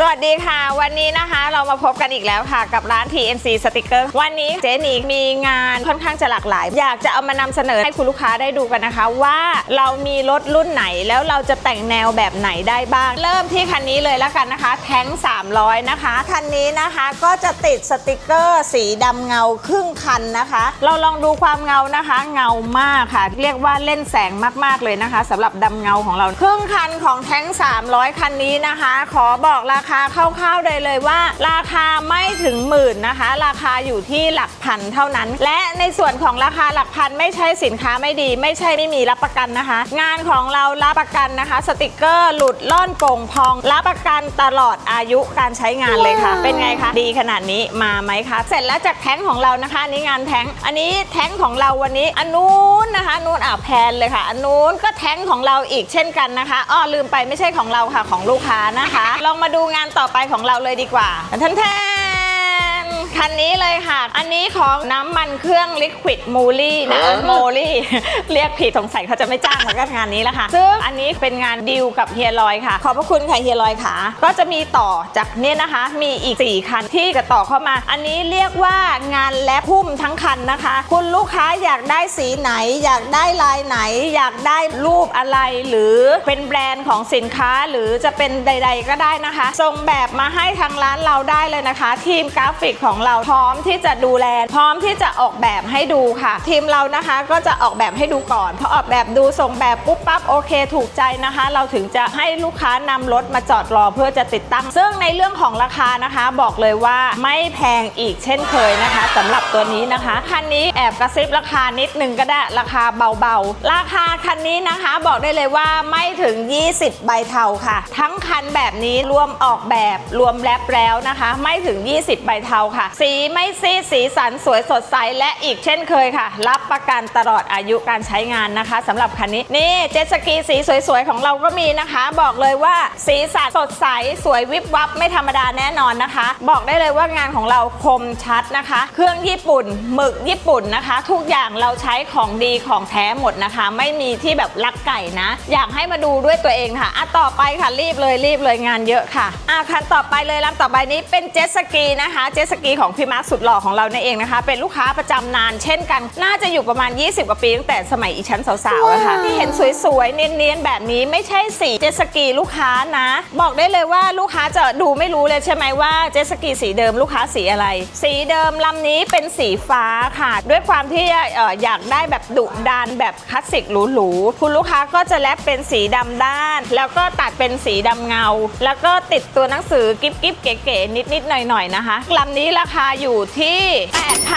สวัสดีค่ะ วันนี้นะคะเรามาพบกันอีกแล้วค่ะ กับร้าน TNC Sticker วันนี้เจนีมีงานค่อนข้างจะหลากหลาย อยากจะเอามานำเสนอให้คุณลูกค้าได้ดูกันนะคะ ว่าเรามีรถรุ่นไหนแล้วเราจะแต่งแนวแบบไหนได้บ้าง เริ่มที่คันนี้เลยแล้วกันนะคะ แท้ง 300 นะคะ คันนี้นะคะก็จะติดสติกเกอร์สีดำเงาครึ่งคันนะคะ เราลองดูความเงานะคะ เงามากค่ะ เรียกว่าเล่นแสงมากๆเลยนะคะสำหรับดำเงาของเราครึ่งคันของแท้ง 300 คันนี้นะคะ ขอบอกราคาคร่าวๆเลยเลยว่า ราคาไม่ถึงหมื่นนะคะ ราคาอยู่ที่หลักพันเท่านั้น และในส่วนของราคาหลักพันไม่ใช่สินค้าไม่ดี ไม่ใช่ไม่มีรับประกันนะคะ งานของเรารับประกันนะคะ สติกเกอร์หลุดล่อนโป่งพอง รับประกันตลอดอายุการใช้งานเลยค่ะ เป็นไงคะดีขนาดนี้มาไหมคะเสร็จแล้วจากแท้งของเรานะคะอันนี้งานแท้งอันนี้แท้งของเราวันนี้อันนู้นนะคะนู้นอ่าวแพนเลยค่ะอันนู้นก็แท้งของเราอีกเช่นกันนะคะอ้อลืมไปไม่ใช่ของเราค่ะของลูกค้านะคะ ลองมาดูงานานต่อไปของเราเลยดีกว่าท่านแท้ คันนี้เลยค่ะ อันนี้ของน้ำมันเครื่องลิควิดมูลี่นะโมลี่เรียกผิดสงสัยเขาจะไม่จ้างมาก็งานนี้แล้วค่ะ ซึ่งอันนี้เป็นงานดีลกับเฮียลอยค่ะ ขอบพระคุณค่ะเฮียลอยค่ะ ก็จะมีต่อจากเนี่ยนะคะ มีอีก 4 คันที่จะต่อเข้ามา อันนี้เรียกว่างานแลบพุ่มทั้งคันนะคะ คุณลูกค้าอยากได้สีไหน อยากได้ลายไหน อยากได้รูปอะไร หรือเป็นแบรนด์ของสินค้าหรือจะเป็นใด ๆ ก็ได้นะคะส่งแบบมาให้ทางร้านเราได้เลยนะคะ ทีมกราฟิกของเราพร้อมที่จะดูแล พร้อมที่จะออกแบบให้ดูค่ะ ทีมเรานะคะก็จะออกแบบให้ดูก่อนพอออกแบบดูส่งแบบปุ๊บปั๊บโอเค ถูกใจนะคะ เราถึงจะให้ลูกค้านำรถมาจอดรอเพื่อจะติดตั้ง ซึ่งในเรื่องของราคานะคะ บอกเลยว่าไม่แพงอีกเช่นเคยนะคะสำหรับตัวนี้นะคะคันนี้แอบกระซิบราคานิดนึงก็ได้ราคาเบาๆ ราคาคันนี้นะคะบอกได้เลยว่าไม่ถึง 20 ใบเทาค่ะ ทั้งคันแบบนี้รวมออกแบบรวมแรปแล้วนะคะ ไม่ถึง 20 ใบเทาค่ะสีไม่ซีดสีสันสวยสดใสและอีกเช่นเคยค่ะ รับประกันตลอดอายุการใช้งานนะคะสำหรับคันนี้นี่เจ็ตสกีสีสวยๆของเราก็มีนะคะ บอกเลยว่าสีสันสดใสสวยวิบวับไม่ธรรมดาแน่นอนนะคะ บอกได้เลยว่างานของเราคมชัดนะคะ เครื่องญี่ปุ่นหมึกญี่ปุ่นนะคะ ทุกอย่างเราใช้ของดีของแท้หมดนะคะ ไม่มีที่แบบลักไก่นะ อยากให้มาดูด้วยตัวเองค่ะอะต่อไปค่ะรีบเลยรีบเลยงานเยอะค่ะอะคันต่อไปเลยลำต่อไปนี้เป็นเจ็ตสกีนะคะเจ็ตสกีของพี่มาร์คสุดหล่อของเรานั่นเองนะคะ เป็นลูกค้าประจำนานเช่นกัน น่าจะอยู่ประมาณ 20 กว่าปีตั้งแต่สมัยอีชั้นสาวๆอะค่ะที่เห็นสวยๆ เนียนๆ แบบนี้ไม่ใช่สีเจ็ตสกีลูกค้านะ บอกได้เลยว่าลูกค้าจะดูไม่รู้เลยใช่ไหมว่าเจ็ตสกีสีเดิมลูกค้าสีอะไร สีเดิมลำนี้เป็นสีฟ้าค่ะ ด้วยความที่เอ่ออยากได้แบบดุดันแบบคลาสสิกหรูๆคุณลูกค้าก็จะแลปเป็นสีดำด้าน แล้วก็ตัดเป็นสีดำเงา แล้วก็ติดตัวหนังสือกิ๊บกิ๊บๆเก๋ๆนิดๆหน่อยๆนะคะลำนี้ราคาอยู่ที่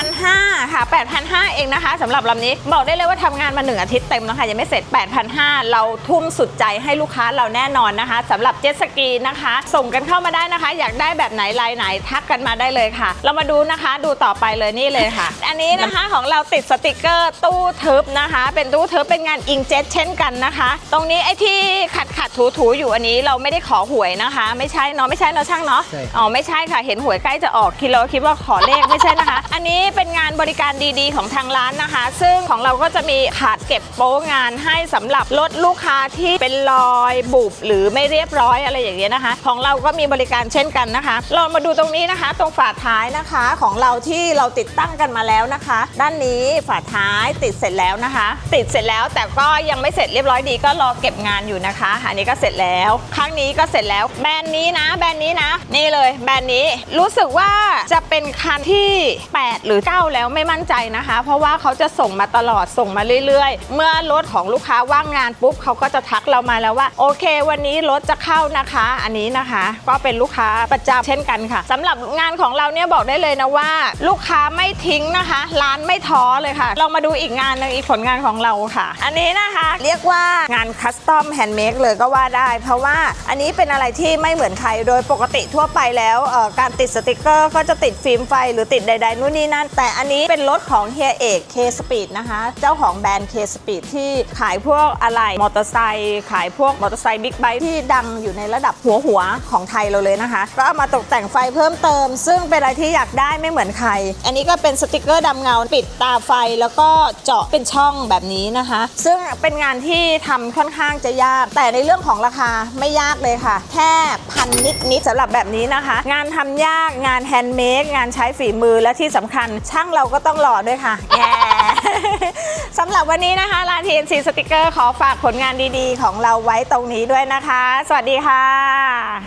8,500 ค่ะ 8,500 เองนะคะสำหรับลำนี้บอกได้เลยว่าทำงานมาหนึ่งอาทิตย์เต็มแล้วค่ะยังไม่เสร็จ 8,500 เราทุ่มสุดใจให้ลูกค้าเราแน่นอนนะคะสำหรับเจ็ตสกีนะคะ ส่งกันเข้ามาได้นะคะ อยากได้แบบไหนลายไหนทักกันมาได้เลยค่ะ เรามาดูนะคะดูต่อไปเลยนี่เลยค่ะ อันนี้นะคะของเราติดสติกเกอร์ตู้ทึบนะคะ เป็นตู้ทึบเป็นงานอิงเจ็ตเช่นกันนะคะ ตรงนี้ไอ้ที่ขัดขัดถูถูๆอยู่อันนี้เราไม่ได้ขอหวยนะคะ ไม่ใช่เนาะไม่ใช่เนาะช่างเนาะใช่อ๋อไม่ใช่ค่ะเห็นหวยใกล้จะออกคิดเราคิดว่าขอเลขไม่ใช่นะคะ อันนี้เป็นงานบริการดีๆ ของทางร้านนะคะ ซึ่งของเราก็จะมีขาดเก็บโป๊งานให้สำหรับลดลูกค้าที่เป็นรอยบุบหรือไม่เรียบร้อยอะไรอย่างเงี้ยนะคะ ของเราก็มีบริการเช่นกันนะคะเรามาดูตรงนี้นะคะ ตรงฝาท้ายนะคะของเราที่เราติดตั้งกันมาแล้วนะคะ ด้านนี้ฝาท้ายติดเสร็จแล้วนะคะ ติดเสร็จแล้วแต่ก็ยังไม่เสร็จเรียบร้อยดีก็รอเก็บงานอยู่นะคะอันนี้ก็เสร็จแล้วครั้งนี้ก็เสร็จแล้วแบรนด์นี้นะ แบรนด์นี้นะ นี่เลยแบรนด์นี้รู้สึกว่าจะเป็นคันที่ 8 หรือ 9 แล้วไม่มั่นใจนะคะ เพราะว่าเขาจะส่งมาตลอดส่งมาเรื่อยๆ เมื่อรถของลูกค้าว่างงานปุ๊บเขาก็จะทักเรามาแล้วว่า โอเค วันนี้รถจะเข้านะคะ อันนี้นะคะ ก็เป็นลูกค้าประจำเช่นกันค่ะสำหรับงานของเราเนี่ยบอกได้เลยนะว่า ลูกค้าไม่ทิ้งนะคะ ร้านไม่ท้อเลยค่ะ เรามาดูอีกงานหนึงอีกผลงานของเราค่ะ อันนี้นะคะเรียกว่างานคัสตอมแฮนด์เมดเลยก็ว่าได้ เพราะว่าอันนี้เป็นอะไรที่ไม่เหมือนใครโดยปกติทั่วไปแล้วการติดสติกเกอร์ก็จะติดฟิฟิล์มไฟหรือติดใด ๆ นู่นนี่นั่น แต่อันนี้เป็นรถของเฮียเอกเคสปีดนะคะ เจ้าของแบรนด์เคสปีดที่ขายพวกอะไร มอเตอร์ไซค์ขายพวกมอเตอร์ไซค์บิ๊กไบค์ที่ดังอยู่ในระดับหัวหัวๆของไทยเราเลยนะคะ ก็เอามาตกแต่งไฟเพิ่มเติม ซึ่งเป็นอะไรที่อยากได้ไม่เหมือนใคร อันนี้ก็เป็นสติกเกอร์ดำเงาปิดตาไฟแล้วก็เจาะเป็นช่องแบบนี้นะคะ ซึ่งเป็นงานที่ทำค่อนข้างจะยาก แต่ในเรื่องของราคาไม่ยากเลยค่ะ แค่พันนิดนิดๆสำหรับแบบนี้นะคะ งานทำยากงานแฮนด์เมดงานใช้ฝีมือและที่สำคัญช่างเราก็ต้องหล่อด้วยค่ะแย่สำหรับวันนี้นะคะร้าน TNC สติกเกอร์ขอฝากผลงานดีๆ ของเราไว้ตรงนี้ด้วยนะคะ สวัสดีค่ะ